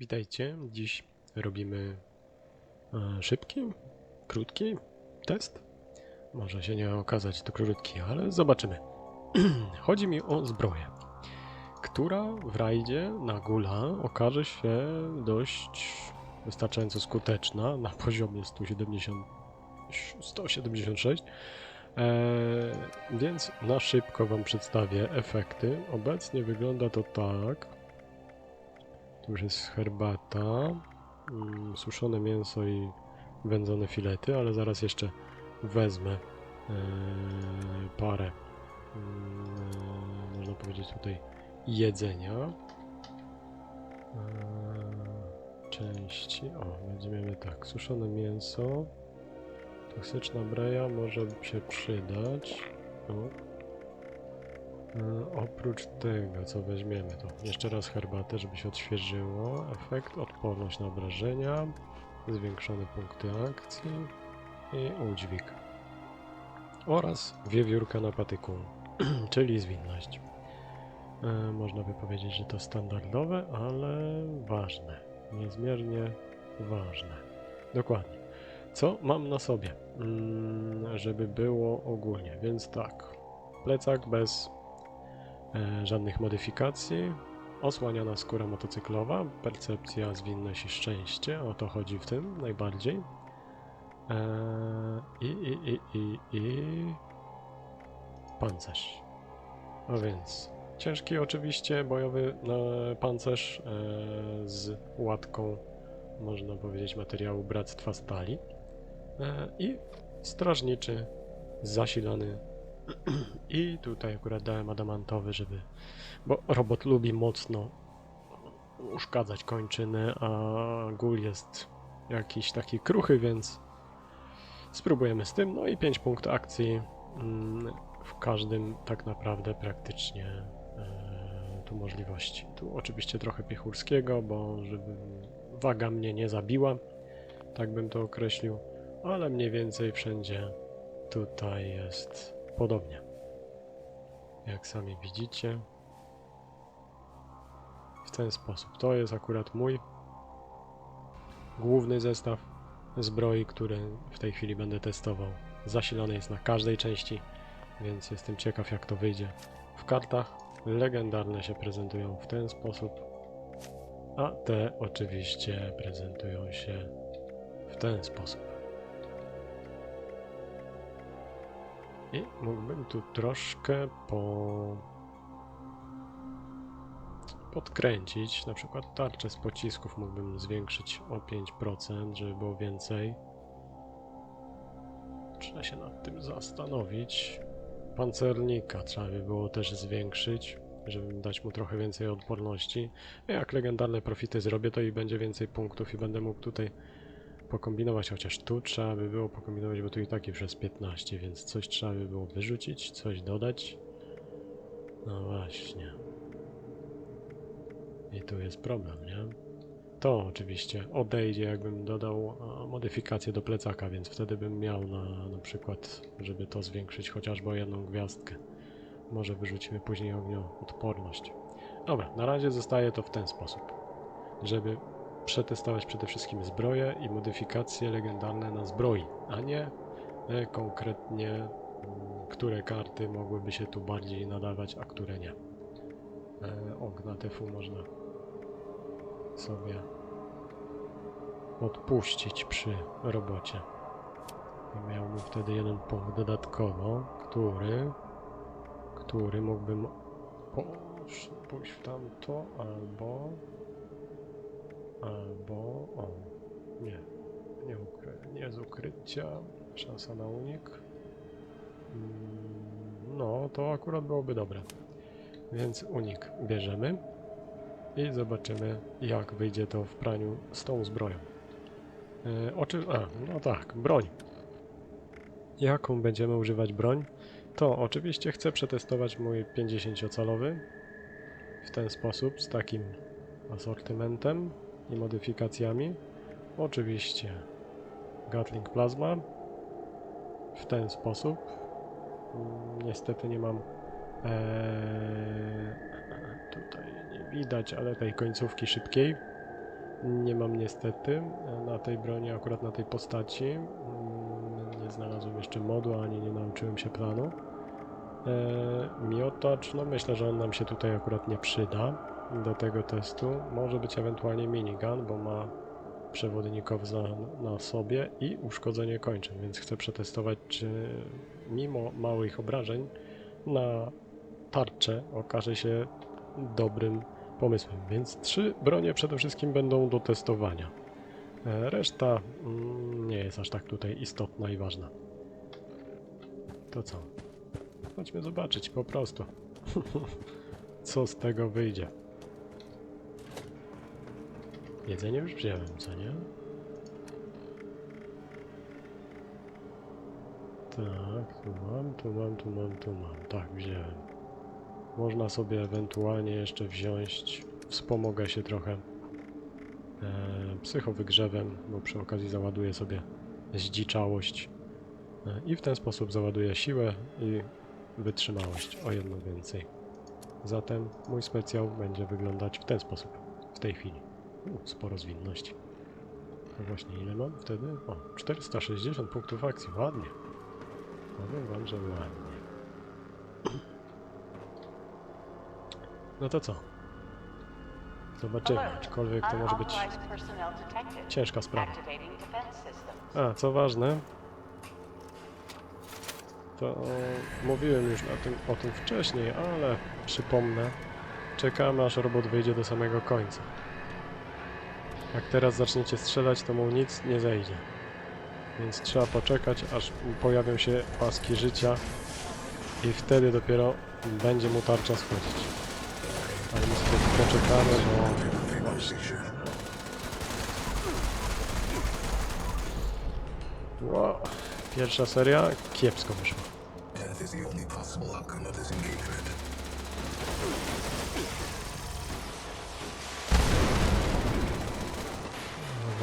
Witajcie. Dziś robimy e, szybki, krótki test. Może się nie okazać to krótki, ale zobaczymy. Chodzi mi o zbroję, która w rajdzie na gula okaże się dość wystarczająco skuteczna na poziomie 170, 176. E, więc na szybko Wam przedstawię efekty. Obecnie wygląda to tak. Już jest herbata, mm, suszone mięso i wędzone filety, ale zaraz jeszcze wezmę e, parę, mm, można powiedzieć tutaj, jedzenia. E, części. O, będziemy tak, suszone mięso. Toksyczna breja może się przydać. O. E, oprócz tego, co weźmiemy, to jeszcze raz herbatę, żeby się odświeżyło. Efekt, odporność na obrażenia, zwiększone punkty akcji i udźwig. Oraz wiewiórka na patyku, czyli zwinność. E, można by powiedzieć, że to standardowe, ale ważne. Niezmiernie ważne. Dokładnie. Co mam na sobie, mm, żeby było ogólnie? Więc tak. Plecak bez żadnych modyfikacji. Osłaniana skóra motocyklowa, percepcja, zwinność i szczęście. O to chodzi w tym najbardziej. E, I, i, i, i, i pancerz. A więc ciężki oczywiście bojowy e, pancerz e, z łatką, można powiedzieć, materiału Bractwa Stali. E, I strażniczy zasilany i tutaj akurat dałem adamantowy, żeby. Bo robot lubi mocno uszkadzać kończyny, a gul jest jakiś taki kruchy, więc spróbujemy z tym. No i 5 punktów akcji mm, w każdym tak naprawdę praktycznie e, tu możliwości. Tu oczywiście trochę piechurskiego, bo żeby waga mnie nie zabiła, tak bym to określił, ale mniej więcej wszędzie tutaj jest podobnie. Jak sami widzicie. W ten sposób. To jest akurat mój główny zestaw zbroi, który w tej chwili będę testował. Zasilany jest na każdej części, więc jestem ciekaw jak to wyjdzie. W kartach legendarne się prezentują w ten sposób, a te oczywiście prezentują się w ten sposób. I mógłbym tu troszkę po... podkręcić. Na przykład tarczę z pocisków mógłbym zwiększyć o 5%, żeby było więcej. Trzeba się nad tym zastanowić. Pancernika trzeba by było też zwiększyć, żeby dać mu trochę więcej odporności. Jak legendarne profity zrobię, to i będzie więcej punktów i będę mógł tutaj pokombinować, chociaż tu trzeba by było pokombinować, bo tu i tak już jest 15, więc coś trzeba by było wyrzucić, coś dodać. No właśnie. I tu jest problem, nie? To oczywiście odejdzie, jakbym dodał modyfikację do plecaka, więc wtedy bym miał na, na przykład, żeby to zwiększyć chociażby o jedną gwiazdkę. Może wyrzucimy później ognioodporność. Dobra, na razie zostaje to w ten sposób, żeby przetestować przede wszystkim zbroje i modyfikacje legendarne na zbroi, a nie e, konkretnie które karty mogłyby się tu bardziej nadawać, a które nie. E, Ogna tefu można sobie odpuścić przy robocie. I miałbym wtedy jeden punkt dodatkowo, który który mógłbym pójść w tamto albo Albo... O, nie. Nie, ukry, nie z ukrycia. Szansa na unik. Mm, No, to akurat byłoby dobre. Więc unik bierzemy. I zobaczymy, jak wyjdzie to w praniu z tą zbroją. Yy, oczy... A, no tak, broń. Jaką będziemy używać broń? To oczywiście chcę przetestować mój 50-calowy w ten sposób, z takim asortymentem i modyfikacjami. Oczywiście Gatling Plasma w ten sposób. Mm, Niestety nie mam eee, tutaj nie widać, ale tej końcówki szybkiej. nie mam niestety e, na tej broni, akurat na tej postaci. Mm, Nie znalazłem jeszcze modu, ani nie nauczyłem się planu. E, miotacz, no myślę, że on nam się tutaj akurat nie przyda do tego testu. Może być ewentualnie minigun, bo ma przewodnikow na, na sobie i uszkodzenie kończyn, więc chcę przetestować, czy mimo małych obrażeń na tarczę okaże się dobrym pomysłem. Więc trzy bronie przede wszystkim będą do testowania. E, Reszta mm, nie jest aż tak tutaj istotna i ważna. To co? Chodźmy zobaczyć po prostu, co z tego wyjdzie. Jedzenie już wziąłem, co nie? Tak, tu mam, tu mam, tu mam, tu mam. Tak, wziąłem. Można sobie ewentualnie jeszcze wziąć, wspomogę się trochę e, psychowygrzewem, bo przy okazji załaduję sobie zdziczałość e, i w ten sposób załaduję siłę i wytrzymałość o jedno więcej. Zatem mój specjał będzie wyglądać w ten sposób w tej chwili. U, sporo zwinności. No właśnie, ile mam wtedy? O, 460 punktów akcji, ładnie. Powiem wam, że ładnie. No to co? Zobaczymy, aczkolwiek to może być ciężka sprawa. A, co ważne, to mówiłem już na tym, o tym wcześniej, ale przypomnę, czekamy aż robot wyjdzie do samego końca. Jak teraz zaczniecie strzelać, to mu nic nie zejdzie. Więc trzeba poczekać, aż pojawią się paski życia i wtedy dopiero będzie mu tarcza schodzić. Ale sobie poczekamy, bo właśnie. Wow. Pierwsza seria kiepsko wyszła.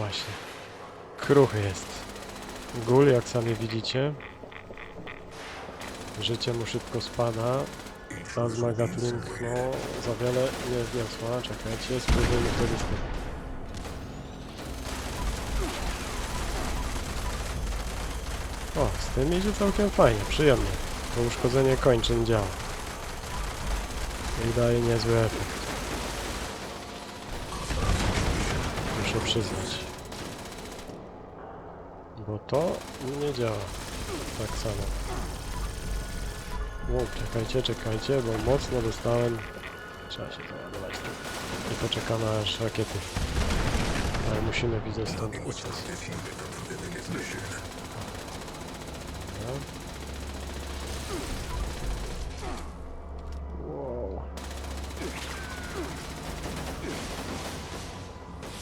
Właśnie. Kruchy jest. Gul, jak sami widzicie. Życie mu szybko spada. Plasma Gatling, no, za wiele nie wniosła. Czekajcie, spróbujmy wtedy z. O, z tym idzie całkiem fajnie, przyjemnie. To uszkodzenie kończyn działa. I daje niezły efekt. Muszę przyznać. To nie działa tak samo. O, czekajcie, czekajcie, bo mocno dostałem. Trzeba się załadować. I poczekamy aż rakiety. Ale musimy widzę stąd uciec. Wow.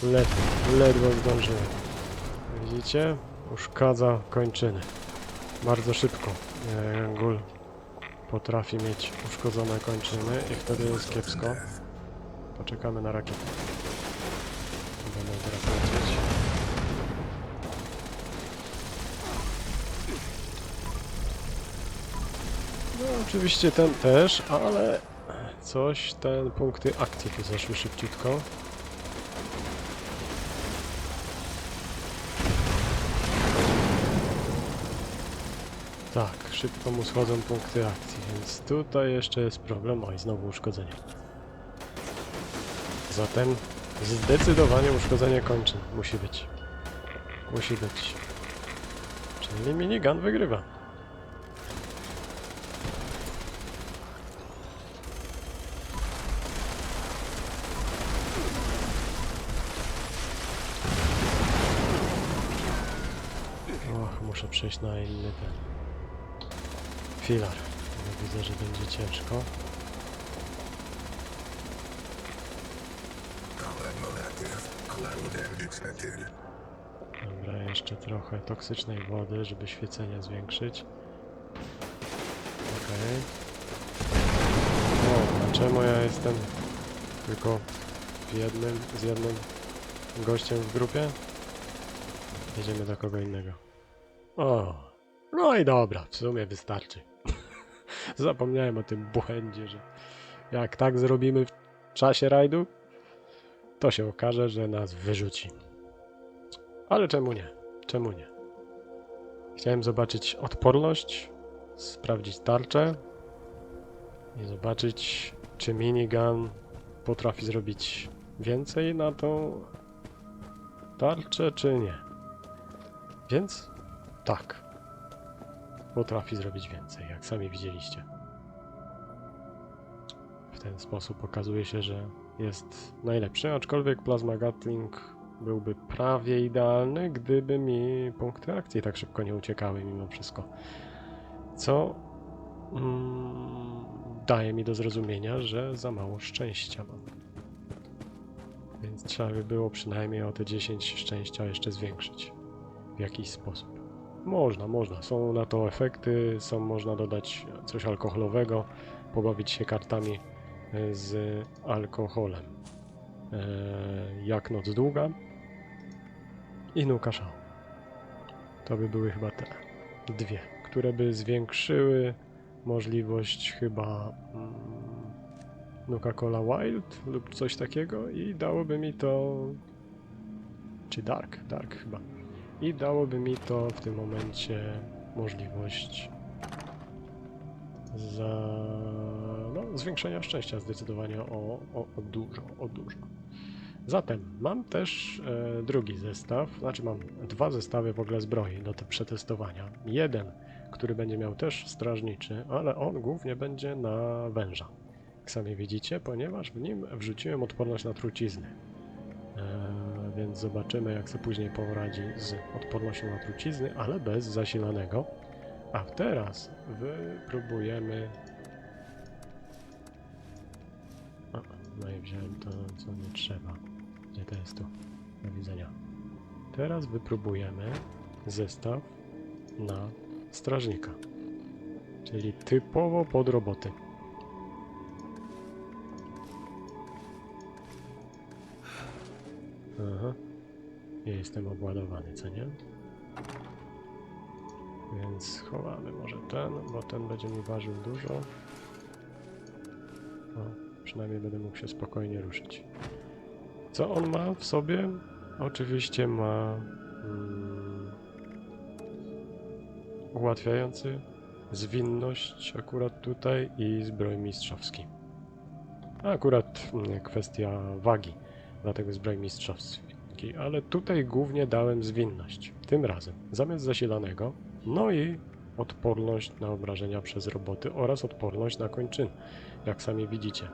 Ledwo, ledwo zdążyłem. Widzicie? Uszkadza kończyny. Bardzo szybko. E, Gul potrafi mieć uszkodzone kończyny i wtedy jest kiepsko. Poczekamy na rakietę. Będę teraz lecieć. No oczywiście ten też, ale coś, ten punkty akcji tu zeszły szybciutko. Tak, szybko mu schodzą punkty akcji, więc tutaj jeszcze jest problem. Oj, znowu uszkodzenie. Zatem zdecydowanie uszkodzenie kończyn musi być. Musi być. Czyli minigun wygrywa. Och, muszę przejść na inny ten filar. Widzę, że będzie ciężko. Dobra, jeszcze trochę toksycznej wody, żeby świecenie zwiększyć. Okej. O, a czemu ja jestem tylko w jednym, z jednym gościem w grupie? Jedziemy do kogo innego. O, no i dobra, w sumie wystarczy. Zapomniałem o tym błędzie, że jak tak zrobimy w czasie rajdu, to się okaże, że nas wyrzuci. Ale czemu nie? Czemu nie? Chciałem zobaczyć odporność, sprawdzić tarczę i zobaczyć, czy minigun potrafi zrobić więcej na tą tarczę, czy nie. Więc tak. Potrafi zrobić więcej, jak sami widzieliście. W ten sposób okazuje się, że jest najlepszy, aczkolwiek Plasma Gatling byłby prawie idealny, gdyby mi punkty akcji tak szybko nie uciekały mimo wszystko. Co mm, daje mi do zrozumienia, że za mało szczęścia mam. Więc trzeba by było przynajmniej o te 10 szczęścia jeszcze zwiększyć w jakiś sposób. Można, można. Są na to efekty, są można dodać coś alkoholowego, pobawić się kartami e, z alkoholem. E, jak noc długa i Nuka Szał. To by były chyba te dwie, które by zwiększyły możliwość chyba mm, Nuka Cola Wild lub coś takiego i dałoby mi to czy Dark, Dark chyba i dałoby mi to w tym momencie możliwość za no, zwiększenia szczęścia zdecydowanie o, o, o dużo, o dużo. Zatem mam też e, drugi zestaw, znaczy mam dwa zestawy w ogóle zbroi do te przetestowania. Jeden, który będzie miał też strażniczy, ale on głównie będzie na węża. Jak sami widzicie, ponieważ w nim wrzuciłem odporność na trucizny. E, więc zobaczymy, jak sobie później poradzi z odpornością na trucizny, ale bez zasilanego. A teraz wypróbujemy. O, no i wziąłem to, co nie trzeba. Gdzie to jest tu? Do widzenia. Teraz wypróbujemy zestaw na strażnika. Czyli typowo pod roboty. Aha. Ja jestem obładowany, co nie? Więc schowamy może ten, bo ten będzie mi ważył dużo. O, przynajmniej będę mógł się spokojnie ruszyć. Co on ma w sobie? Oczywiście ma mm, ułatwiający zwinność akurat tutaj i zbroj mistrzowski. Akurat mm, kwestia wagi, dlatego zbroj mistrzowski, ale tutaj głównie dałem zwinność. Tym razem zamiast zasilanego, no i odporność na obrażenia przez roboty oraz odporność na kończyny. Jak sami widzicie,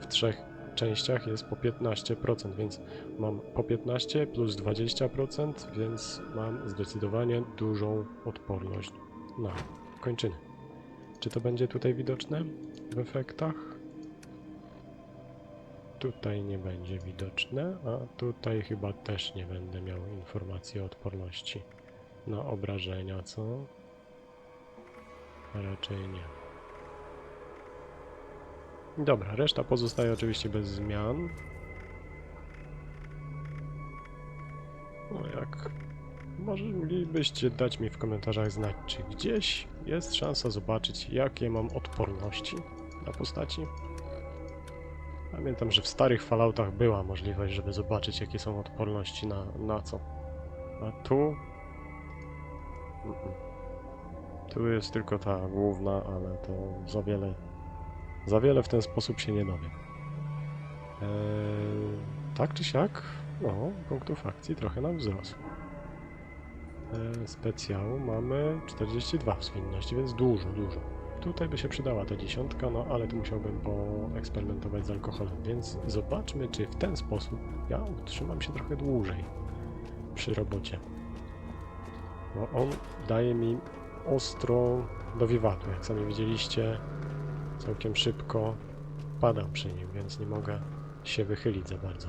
w trzech częściach jest po 15%, więc mam po 15 plus 20%, więc mam zdecydowanie dużą odporność na kończyny. Czy to będzie tutaj widoczne w efektach? Tutaj nie będzie widoczne, a tutaj chyba też nie będę miał informacji o odporności na obrażenia, co? Raczej nie. Dobra, reszta pozostaje oczywiście bez zmian. No jak moglibyście dać mi w komentarzach znać, czy gdzieś jest szansa zobaczyć, jakie mam odporności na postaci. Pamiętam, że w starych Falloutach była możliwość, żeby zobaczyć, jakie są odporności na, na co. A tu... Tu jest tylko ta główna, ale to za wiele... Za wiele w ten sposób się nie dowiem. Eee, tak czy siak, no, punktów akcji trochę nam wzrosło. Eee, specjału mamy 42 w zwinności, więc dużo, dużo. Tutaj by się przydała ta dziesiątka, no ale tu musiałbym poeksperymentować z alkoholem, więc zobaczmy, czy w ten sposób ja utrzymam się trochę dłużej przy robocie. Bo on daje mi ostro do wiwatu, jak sami widzieliście, całkiem szybko padam przy nim, więc nie mogę się wychylić za bardzo.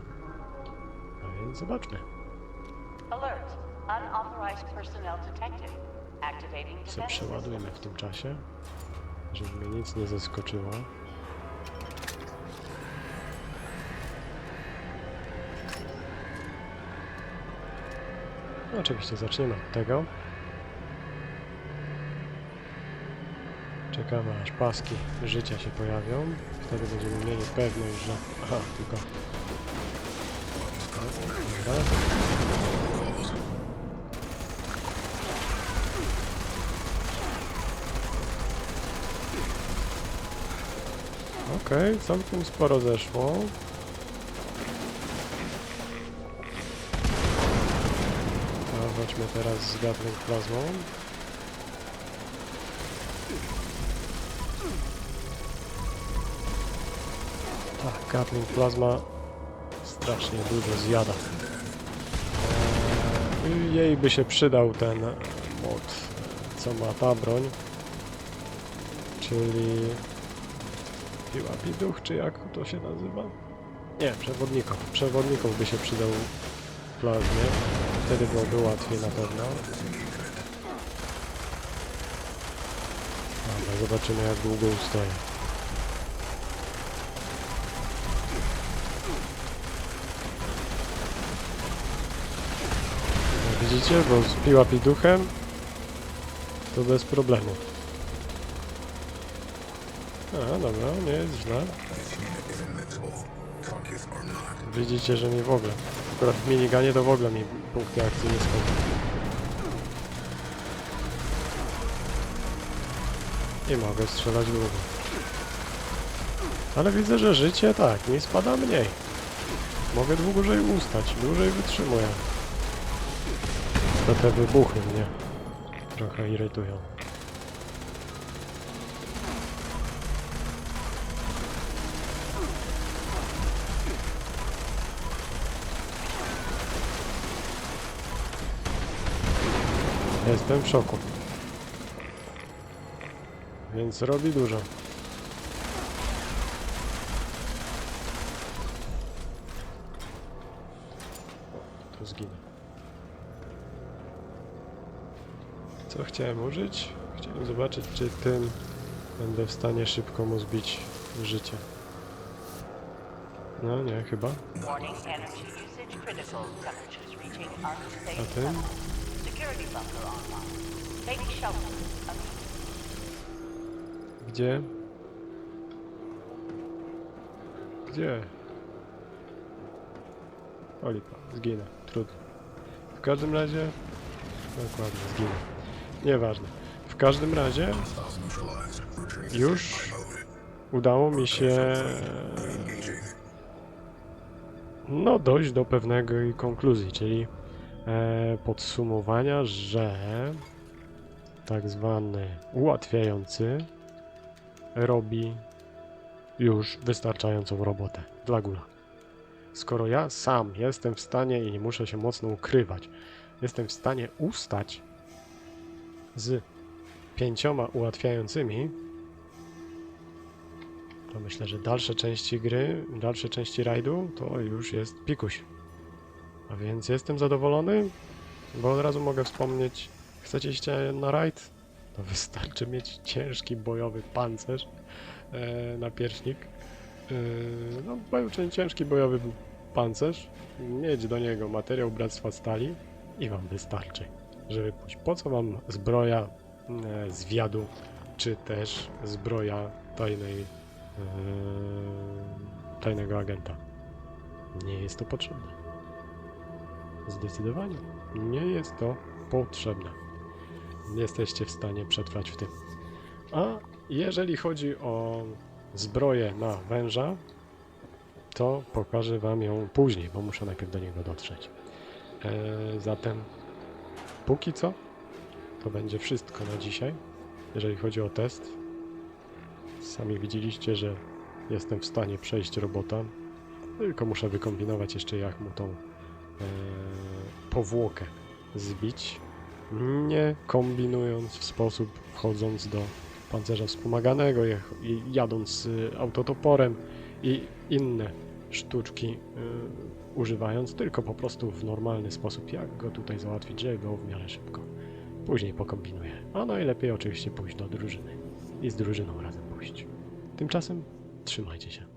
A więc zobaczmy. Alert. Unauthorized personnel detected. Activating Co defense przeładujmy w tym czasie, żeby mnie nic nie zaskoczyło. No, oczywiście zaczniemy od tego. Czekamy aż paski życia się pojawią. Wtedy będziemy mieli pewność, że... Aha, tylko... tak? Okej, całkiem sporo zeszło. A chodźmy teraz z Gatling plazmą. Tak, Gatling plazma strasznie dużo zjada. Eee, jej by się przydał ten mod, co ma ta broń. Czyli piła piduch, czy jak to się nazywa? Nie, przewodników. Przewodników by się przydał plazmie. Wtedy byłoby łatwiej na pewno. Dobra, zobaczymy jak długo ustoję. Widzicie, bo z piła piduchem to bez problemu. A, dobra, nie jest źle. Widzicie, że mi w ogóle. Akurat w miniganie to w ogóle mi punkty akcji nie schodzą. I mogę strzelać długo. Ale widzę, że życie tak, mi spada mniej. Mogę dłużej ustać, dłużej wytrzymuję. To te wybuchy mnie trochę irytują. Jestem w szoku. Więc robi dużo. To zginę. Co chciałem użyć? Chciałem zobaczyć, czy tym będę w stanie szybko mu zbić życie. No nie, chyba. A tym? Gdzie? Gdzie? O lipa, zginę, trudno. W każdym razie... Dokładnie, zginę. Nieważne. W każdym razie Już? udało mi się no dojść do pewnej konkluzji, czyli podsumowania, że tak zwany ułatwiający robi już wystarczającą robotę dla gula. Skoro ja sam jestem w stanie i nie muszę się mocno ukrywać, jestem w stanie ustać z pięcioma ułatwiającymi, to myślę, że dalsze części gry, dalsze części rajdu to już jest pikuś. A więc jestem zadowolony, bo od razu mogę wspomnieć, chcecie iść na rajd? To wystarczy mieć ciężki bojowy pancerz e, na pierśnik. E, no, czyli ciężki bojowy pancerz, mieć do niego materiał Bractwa Stali i wam wystarczy, żeby pójść. Po co wam zbroja e, zwiadu, czy też zbroja tajnej Eee, tajnego agenta. Nie jest to potrzebne. Zdecydowanie nie jest to potrzebne. Jesteście w stanie przetrwać w tym. A jeżeli chodzi o zbroję na węża, to pokażę Wam ją później, bo muszę najpierw do niego dotrzeć. Eee, zatem póki co to będzie wszystko na dzisiaj, jeżeli chodzi o test. Sami widzieliście, że jestem w stanie przejść robota. Tylko muszę wykombinować jeszcze jak mu tą powłokę zbić. Nie kombinując w sposób wchodząc do pancerza wspomaganego jadąc autotoporem i inne sztuczki y, używając, tylko po prostu w normalny sposób, jak go tutaj załatwić, żeby było w miarę szybko. Później pokombinuję. A najlepiej oczywiście pójść do drużyny i z drużyną razem pójść. Tymczasem trzymajcie się.